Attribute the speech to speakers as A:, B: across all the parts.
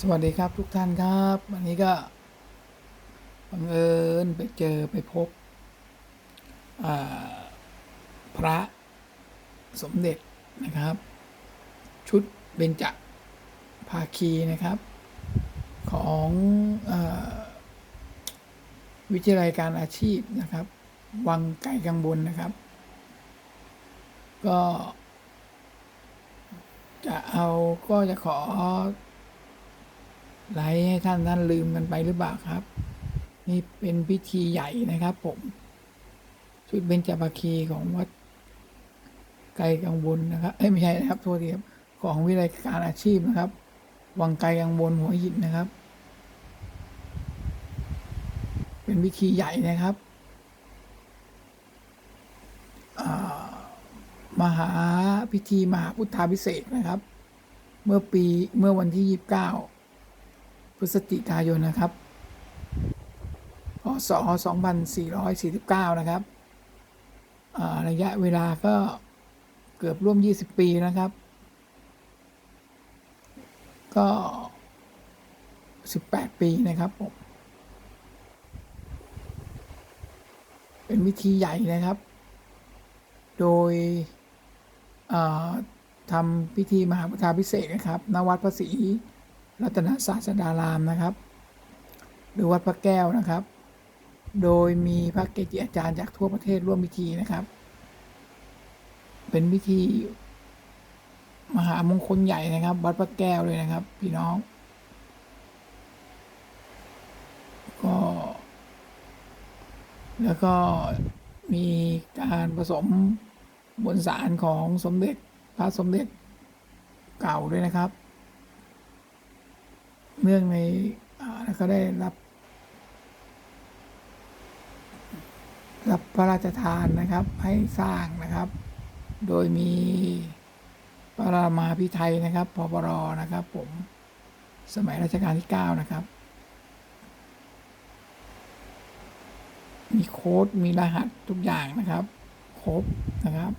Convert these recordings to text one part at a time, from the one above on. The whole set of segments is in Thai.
A: สวัสดีครับทุกท่านครับ วันนี้ก็บังเอิญไปเจอไปพบพระสมเด็จนะครับ ชุดเบญจภาคีนะครับ ของอวิทยาลัยการอาชีพนะครับ วังไก่กังบนนะครับ ก็จะเอาก็จะขอ ไลฟ์ให้ท่านท่านลืมกันไปหรือเปล่าครับ นี่เป็นพิธีใหญ่นะครับผม ชุดเบญจภาคีของวัดไกลกังวลนะครับเอ้ยไม่ใช่นะครับโทษทีครับของวิทยาลัยการอาชีพนะครับ วังไกลกังวลหัวหินนะครับ เป็นพิธีใหญ่นะครับมหาพิธีมหาพุทธาพิเศษนะครับ เมื่อปีเมื่อวันที่29 พฤศจิกายนนะครับพศ2449 นะครับอ่าระยะเวลาก็เกือบร่วม 20 ปีนะครับ ก็ 18 ปีนะครับผมเป็นวิธีใหญ่นะครับ โดยทำพิธีมหาพุทธาพิเศษนะครับณวัดพระศ รัตนศาสดารามนะครับ หรือวัดพระแก้วนะครับ โดยมีพระเกจิอาจารย์จากทั่วประเทศร่วมพิธีนะครับ เป็นพิธีมหามงคลใหญ่นะครับ วัดพระแก้วเลยนะครับ พี่น้อง ก็ แล้วก็มีการผสมบนสารของสมเด็จพระสมเด็จเก่าด้วยนะครับ เนื่องในแล้วก็ได้รับ รับพระราชทานนะครับให้สร้างนะครับ โดยมีพระรามาพิไทยนะครับพปรนะครับผมสมัยรัชกาลที่ 9 นะครับ มีโค้ดมีรหัสทุกอย่างนะครับ ครบนะครับ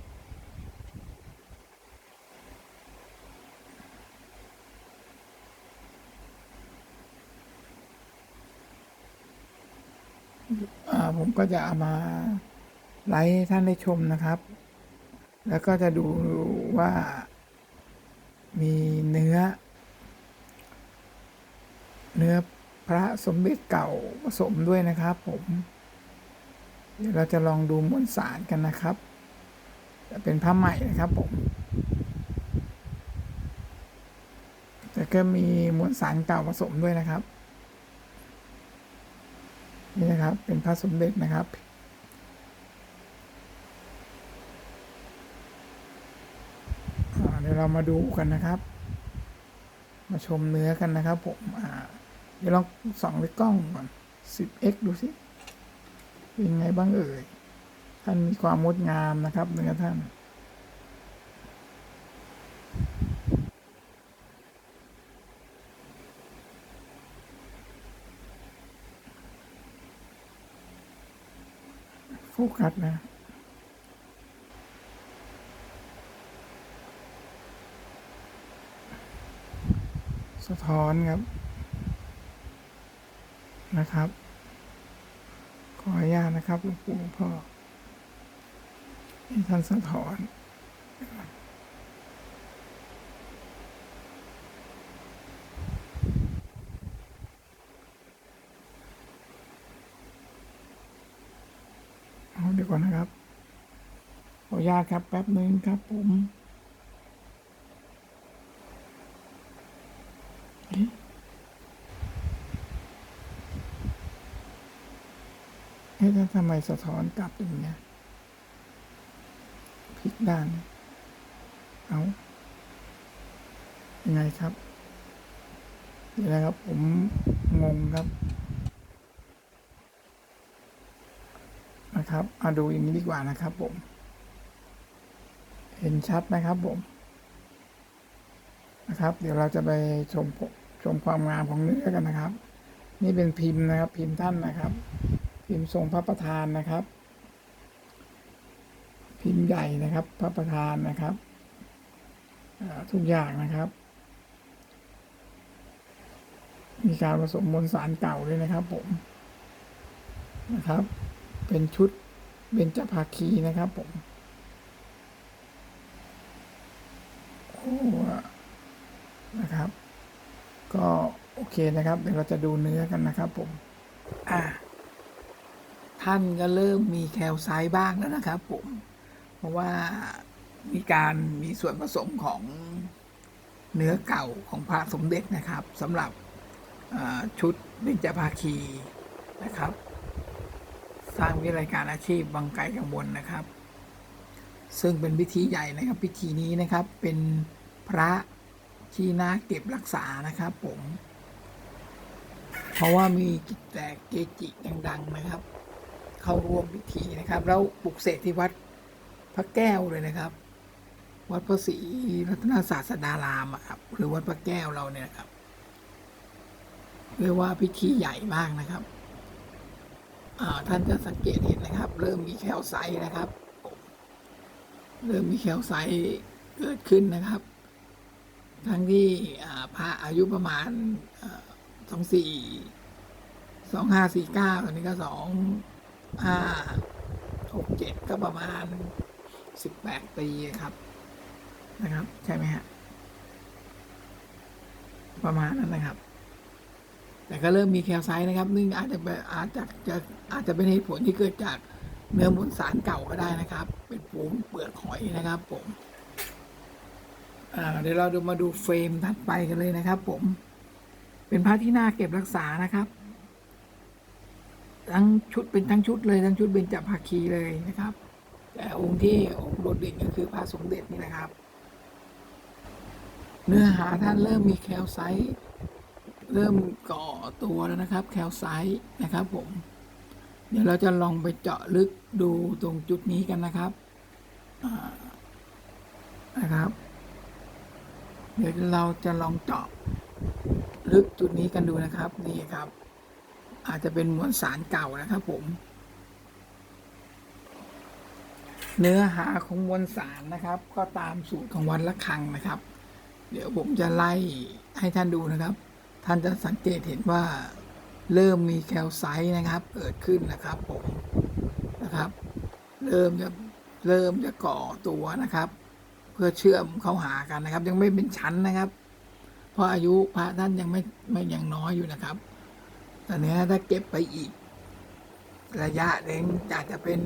A: อ่า ผมก็จะเอามาไลฟ์ให้ท่านได้ชมนะครับ แล้วก็จะดูว่ามีเนื้อ เนื้อพระสมเด็จเก่าผสมด้วยนะครับผมเดี๋ยวเราจะลองดูมวลสารกันนะครับจะเป็นผ้าใหม่นะครับผมแต่ก็มีมวลสารเก่าผสมด้วยนะครับ นี่นะครับ เป็นพระสมเด็จนะครับเดี๋ยวเรามาดูกันนะครับ มาชมเนื้อกันนะครับผมเดี๋ยวลองส่องด้วยกล้องก่อน 10x ดูสิ เป็นไงบ้างเอ่ย ท่านมีความงดงามนะครับเนื้อท่าน โฟกัสนะสะท้อนครับ นะครับ ขออนุญาตนะครับหลวงปู่หลวงพ่อที่ท่านสะท้อน เดี๋ยวก่อนนะครับขออนุญาตครับแป๊บหนึ่งครับผมเอ๊ะแล้วทำไมสะท้อนกลับอย่างเงี้ยพลิกด้าน เอายังไงครับเดี๋ยวนะครับ ผมงงครับ นะครับอาดูอย่างนี้ดีกว่านะครับผม เห็นชัดนะครับผม นะครับ เดี๋ยวเราจะไปชมชมความงามของเนื้อกันนะครับ นี่เป็นพิมพ์นะครับ พิมพ์ท่านนะครับ พิมพ์ทรงพระประธานนะครับ พิมพ์ใหญ่นะครับ พระประธานนะครับทุกอย่างนะครับ มีการผสมมวลสารเก่าเลยนะครับผมนะครับ เป็นชุดเบญจภาคีนะครับผมโอ้นะครับ ก็โอเคนะครับ เดี๋ยวเราจะดูเนื้อกันนะครับผม อ่า ท่านก็เริ่มมีแคลไซต์บ้างแล้วนะครับผม เพราะว่ามีการมีส่วนผสมของเนื้อเก่าของพระสมเด็จนะครับสำหรับชุดเบญจภาคีนะครับ ร้างวิทยการอาชีพบางไกลกังวลนะครับ ซึ่งเป็นพิธีใหญ่นะครับพิธีนี้นะครับเป็นพระที่น่าเก็บรักษานะครับผม เพราะว่ามีกิจแต่เกจิดังๆนะครับ เข้าร่วมพิธีนะครับ แล้วปลุกเสกที่วัดพระแก้วเลยนะครับ วัดพระศรีรัตนศาสดารามครับหรือวัดพระแก้วเราเนี่ยครับเรียกว่าพิธีใหญ่มากนะครับ ท่านจะสังเกตเห็นนะครับ เริ่มมีแคลไซต์นะครับ เริ่มมีแคลไซต์เกิดขึ้นนะครับ ทั้งที่พระอายุประมาณสองสี่สองห้าสี่เก้าตอนนี้ก็สองห้าหกเจ็ดก็ประมาณสิบแปดปีครับนะครับ ใช่ไหมฮะประมาณนั้นนะครับ แต่ก็เริ่มมีแคลไซต์นะครับนึ่งอาจจะเป็นอาจจะจะอาจจะเป็นเหตุผลที่เกิดจากเนื้อมวลสารเก่าก็ได้นะครับ เป็นปูนเปลือกหอยนะครับ ผมเดี๋ยวเราดูมาดูเฟรมถัดไปกันเลยนะครับ ผม เป็นผ้าที่น่าเก็บรักษานะครับ ทั้งชุดเป็นทั้งชุดเลยทั้งชุดเบญจภาคีเลยนะครับ แต่องค์ที่องค์โดดเด่นก็คือพระสมเด็จนี่นะครับ เนื้อหาท่านเริ่มมีแคลไซต์ เริ่มก่อตัวแล้วนะครับแคลไซต์นะครับผม เดี๋ยวเราจะลองไปเจาะลึกดูตรงจุดนี้กันนะครับนะครับ เดี๋ยวเราจะลองเจาะลึกจุดนี้กันดูนะครับนี่ครับ อาจจะเป็นมวลสารเก่านะครับผม เนื้อหาของมวลสารนะครับ ก็ตามสูตรของวันละครังนะครับ เดี๋ยวผมจะไล่ให้ท่านดูนะครับ ท่านจะสังเกตเห็นว่าเริ่มมีแคลไซต์นะครับ เกิดขึ้นนะครับผมนะครับ เริ่มจะเริ่มจะก่อตัวนะครับ เพื่อเชื่อมเข้าหากันนะครับ ยังไม่เป็นชั้นนะครับ เพราะอายุพระท่านยังไม่ไม่ยังน้อยอยู่นะครับแต่เนี้ยถ้าเก็บไปอีก ระยะเร่งอาจจะเป็น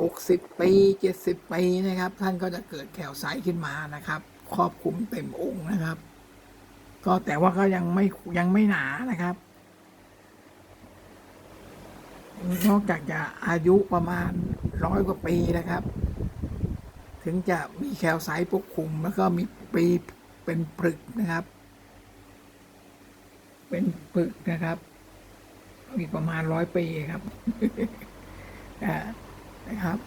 A: หกสิบปีเจ็ดสิบปีนะครับ ท่านก็จะเกิดแคลไซต์ขึ้นมานะครับ ครอบคลุมเต็มองค์นะครับ ก็แต่ว่าก็ยังไม่ยังไม่หนานะครับ นอกจากจะอายุประมาณร้อยกว่าปีนะครับ ถึงจะมีแคลไซต์ปกคลุม แล้วก็มีปีเป็นปรึกนะครับ เป็นปรึกนะครับมีประมาณร้อยปีครับนะครับ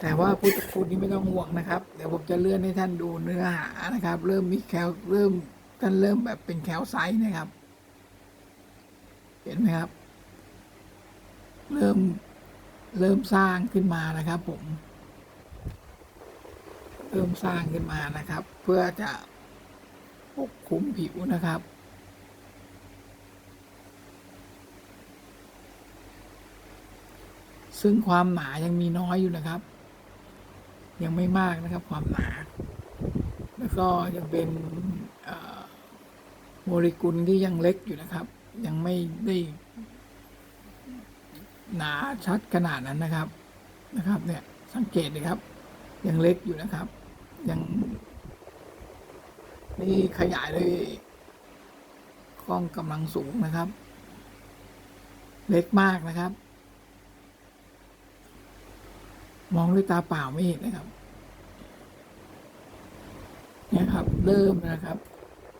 A: แต่ว่าพุทธคุณนี่ไม่ต้องห่วงนะครับ เดี๋ยวผมจะเลื่อนให้ท่านดูเนื้อหานะครับ เริ่มมีแคลเริ่ม ท่านเริ่มแบบเป็นแคลไซต์นะครับ เห็นไหมครับ เริ่มเริ่มสร้างขึ้นมานะครับ ผม เริ่มสร้างขึ้นมานะครับ เพื่อจะปกคลุมผิวนะครับซึ่งความหนายังมีน้อยอยู่นะครับ ยังไม่มากนะครับ ความหนา แล้วก็ยังเป็น โมเลกุลที่ยังเล็กอยู่นะครับ ยังไม่ได้หนาชัดขนาดนั้นนะครับนะครับ เนี่ยสังเกตเลยครับ ยังเล็กอยู่นะครับ ยัง นี่ขยายเลยกล้องกำลังสูงนะครับ เล็กมากนะครับ มองด้วยตาเปล่าไม่เห็นนะครับเนี่ยครับ เริ่มนะครับ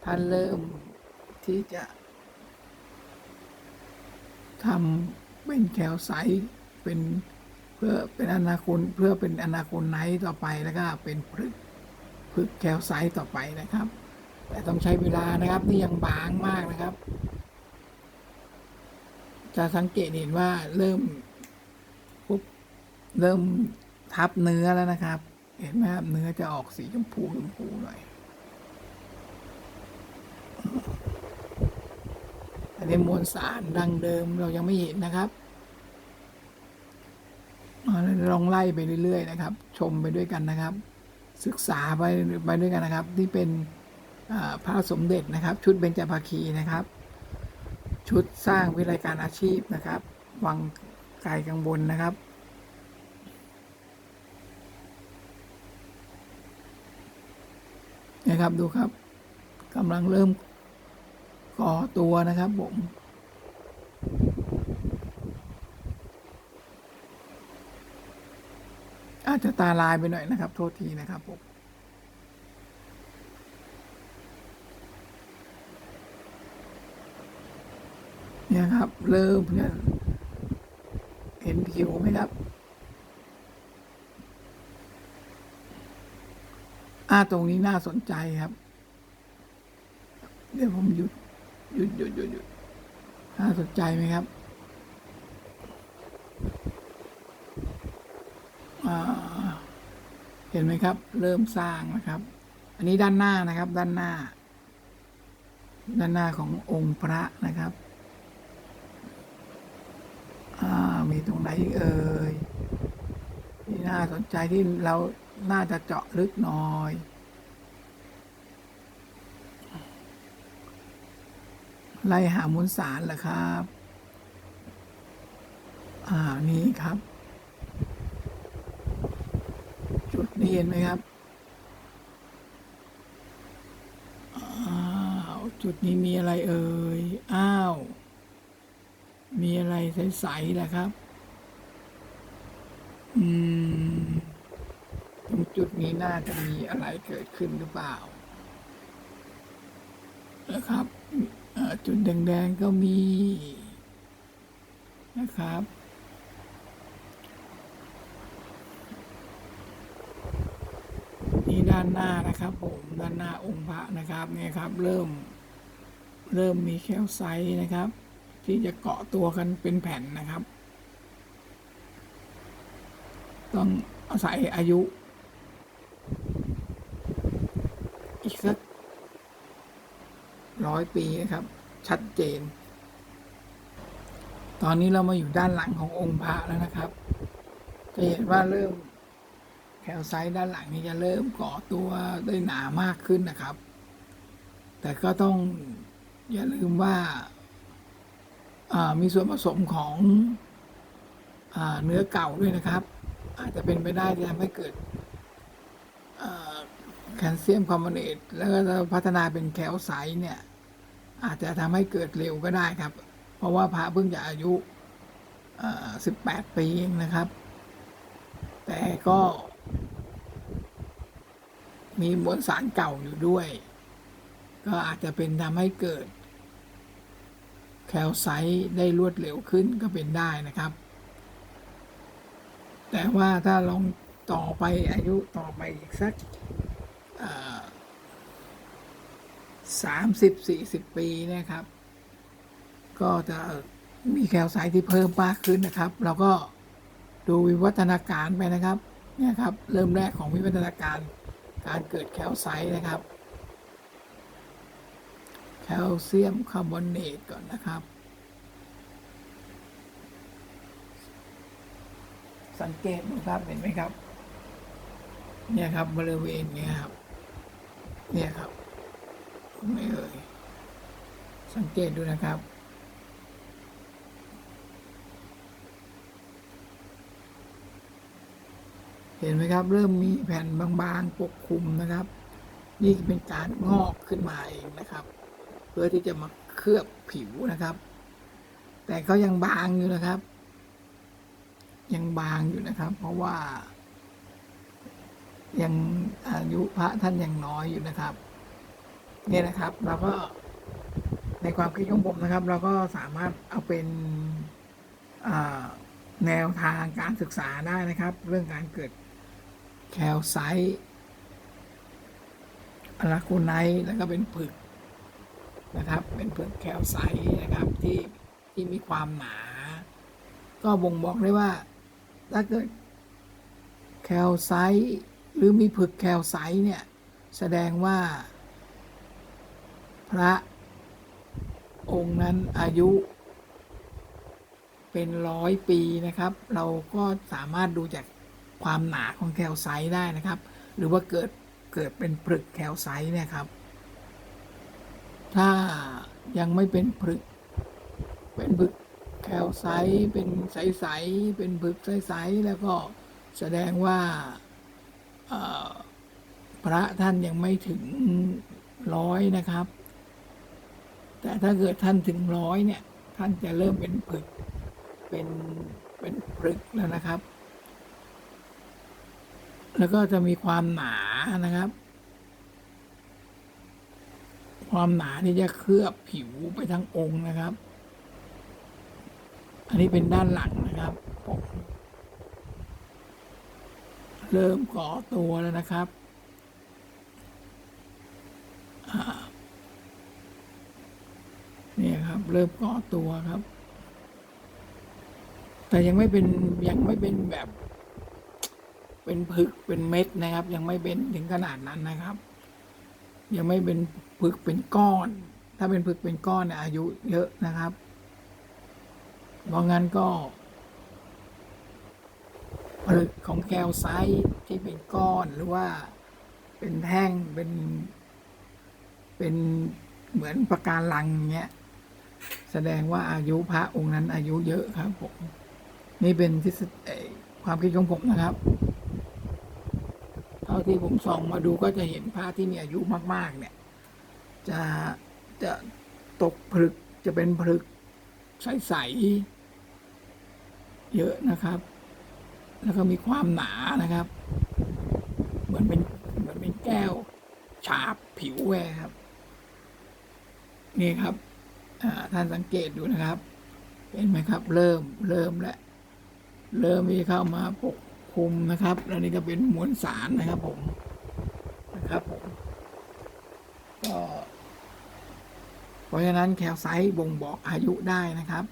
A: ท่านเริ่ม ที่จะทำเป็นแคลไซเป็นเพื่อเป็นอนาคตเพื่อเป็นอนาคตไนท์ต่อไปแล้วก็เป็นพฤกพฤกแคลไซต์ต่อไปนะครับ แต่ต้องใช้เวลานะครับนี่ยังบางมากนะครับ จะสังเกตเห็นว่าเริ่มปุ๊บเริ่มทับเนื้อแล้วนะครับ เห็นไหมครับเนื้อจะออกสีชมพูชมพูหน่อย อันนี้มวลสารดังเดิมเรายังไม่เห็นนะครับลองไล่ไปเรื่อย ๆ นะครับ ชมไปด้วยกันนะครับ ศึกษาไปไปด้วยกันนะครับ ที่เป็นพระสมเด็จนะครับ ชุดเบญจภาคีนะครับ ชุดสร้างวิไลการอาชีพนะครับ วังไกลกังบนนะครับนะครับดูครับกำลังเริ่ม ก่อตัวนะครับผมอาจจะตาลายไปหน่อยนะครับ โทษทีนะครับผมเนี่ยครับ เริ่มเนี่ยเห็นผิวไหมครับ อ่าตรงนี้น่าสนใจครับ เดี๋ยวผมหยุด หยุดหยุดหยุดหยุดน่าสนใจไหมครับเห็นไหมครับ เริ่มสร้างนะครับ อันนี้ด้านหน้านะครับ ด้านหน้า ด้านหน้าขององค์พระนะครับมีตรงไหนเอ่ยที่น่าสนใจที่เราน่าจะเจาะลึกหน่อย ไล่หามูลสารเหรอครับ อ่า นี่ครับ จุดนี้เห็นไหมครับ อ้าว จุดนี้มีอะไรเอ่ย อ้าว มีอะไรใสๆล่ะครับ อืม ตรงจุดนี้น่าจะมีอะไรเกิดขึ้นหรือเปล่านะครับ จุดแดง ๆ ก็มีนะครับ นี่ด้านหน้านะครับผมด้านหน้าองค์พระนะครับเนี่ยครับ เริ่มเริ่มมีแคลไซต์นะครับ ที่จะเกาะตัวกันเป็นแผ่นนะครับ ต้องอาศัยอายุ อีกสักร้อยปีนะครับ ชัดเจน ตอนนี้เรามาอยู่ด้านหลังขององค์พระแล้วนะครับ จะเห็นว่าเริ่มแคลไซต์ด้านหลังนี้จะเริ่มก่อตัวได้หนามากขึ้นนะครับ แต่ก็ต้องอย่าลืมว่าามีส่วนผสมของอเนื้อเก่าด้วยนะครับ อาจจะเป็นไปได้ที่ทำให้เกิดแคลเซียมคาร์บอเนตแล้วก็พัฒนาเป็นแคลไซต์เนี่ย อาจจะทำให้เกิดเร็วก็ได้ครับ เพราะว่าพระเพิ่งจะอายุสิบแปดปีเองนะครับ แต่ก็มีมวลสารเก่าอยู่ด้วย ก็อาจจะเป็นทำให้เกิด แคลไซต์ได้รวดเร็วขึ้นก็เป็นได้นะครับ แต่ว่าถ้าลองต่อไปอายุต่อไปอีกสัก สามสิบสี่สิบปีนะครับ ก็จะมีแคลไซต์ที่เพิ่มมากขึ้นนะครับ เราก็ดูวิวัฒนาการไปนะครับเนี่ยครับ เริ่มแรกของวิวัฒนาการการเกิดแคลไซต์นะครับ แคลเซียมคาร์บอเนตก่อนนะครับ สังเกตดูครับเห็นไหมครับ เนี่ยครับบริเวณเนี้ยครับ เนี่ยครับ ไม่เอ่ย สังเกตดูนะครับ เห็นไหมครับ เริ่มมีแผ่นบางๆปกคลุมนะครับ นี่เป็นการงอกขึ้นมาเองนะครับ เพื่อที่จะมาเคลือบผิวนะครับ แต่ก็ยังบางอยู่นะครับ ยังบางอยู่นะครับ เพราะว่ายังอายุพระท่านยังน้อยอยู่นะครับ เนี่ยนะครับ เราก็ในความคิดของผมนะครับ เราก็สามารถเอาเป็นแนวทางการศึกษาได้นะครับ เรื่องการเกิดแคลไซต์อะลาโคไนท์แล้วก็เป็นผึกนะครับ เป็นผึกแคลไซต์นะครับที่ที่มีความหนา ก็บ่งบอกได้ว่าถ้าเกิดแคลไซต์หรือมีผึกแคลไซต์เนี่ย แสดงว่า พระองค์นั้นอายุ เป็นร้อยปีนะครับ เราก็สามารถดูจากความหนาของแคลไซต์ได้นะครับ หรือว่าเกิดเกิดเป็นผลึกแคลไซต์เนี่ยครับ ถ้ายังไม่เป็นผลึก เป็นผลึกแคลไซต์เป็นใสๆเป็นผลึกใสๆแล้วก็แสดงว่าพระท่านยังไม่ถึงร้อยนะครับ แต่ถ้าเกิดท่านถึงร้อยเนี่ย ท่านจะเริ่มเป็นผลึกเป็นเป็นผลึกแล้วนะครับ แล้วก็จะมีความหนานะครับ ความหนาที่จะเคลือบผิวไปทั้งองค์นะครับ อันนี้เป็นด้านหลังนะครับผมเริ่มก่อตัวแล้วนะครับอ่า เรับเริ่มก่อตัวครับ แต่ยังไม่เป็นยังไม่เป็นแบบ เป็นผึกเป็นเม็ดนะครับ ยังไม่เป็นถึงขนาดนั้นนะครับ ยังไม่เป็นผึกเป็นก้อน ถ้าเป็นผึกเป็นก้อนเนี่ยอายุเยอะนะครับเพราะงั้นก็ผลึกของแคลไซต์ที่เป็นก้อนหรือว่าเป็นแท่งเป็นเป็นเหมือนประการลังเงี้ย แสดงว่าอายุพระองค์นั้นอายุเยอะครับผม นี่เป็นทฤษฎีความคิดของผมนะครับเท่าที่ผมส่องมาดูก็จะเห็นพระที่มีอายุมาก ๆ เนี่ย จะจะตกผลึกจะเป็นผลึกใสๆเยอะนะครับ แล้วก็มีความหนานะครับ เหมือนเป็นเหมือนเป็นแก้ว ฉาบผิวแวครับ นี่ครับ ท่านสังเกตดูนะครับ เห็นไหมครับ เริ่มเริ่มแล้วเริ่มที่เข้ามาปกคลุมนะครับ แล้วนี่ก็เป็นมวลสารนะครับผมนะครับผมก็เพราะฉะนั้นแคลไซต์บ่งบอกอายุได้นะครับ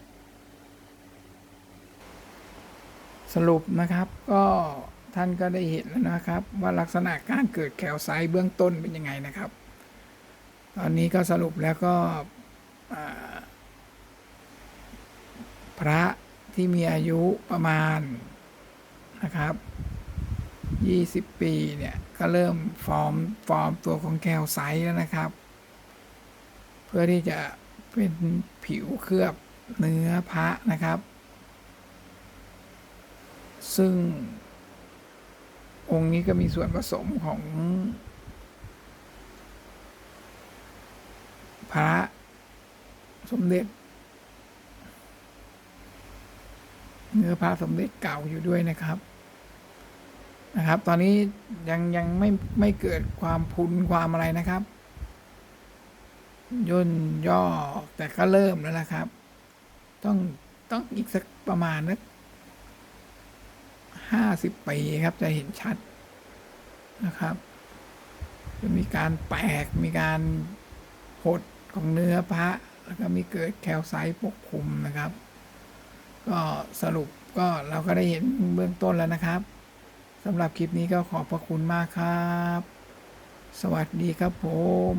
A: สรุปนะครับก็ท่านก็ได้เห็นแล้วนะครับ ว่าลักษณะการเกิดแคลไซต์เบื้องต้นเป็นยังไงนะครับ ตอนนี้ก็สรุปแล้วก็ พระที่มีอายุประมาณนะครับ20ปีเนี่ย ก็เริ่มฟอร์มฟอร์มตัวของแคลไซต์แล้วนะครับ เพื่อที่จะเป็นผิวเคลือบเนื้อพระนะครับ ซึ่ง องค์นี้ก็มีส่วนผสมของ พระ สมเด็จ เนื้อพระสมเด็จเก่าอยู่ด้วยนะครับ นะครับ ตอนนี้ยังยังไม่ไม่เกิดความพุนความอะไรนะครับ ย่นย่อแต่ก็เริ่มแล้วนะครับ ต้องต้องอีกสักประมาณนักห้าสิบปีครับจะเห็นชัดนะครับ จะมีการแตกมีการหดของเนื้อพระ แล้วก็มีเกิดแคลไซต์ปกคลุมนะครับ ก็สรุปก็เราก็ได้เห็นเบื้องต้นแล้วนะครับสำหรับคลิปนี้ก็ขอบพระคุณมากครับ สวัสดีครับผม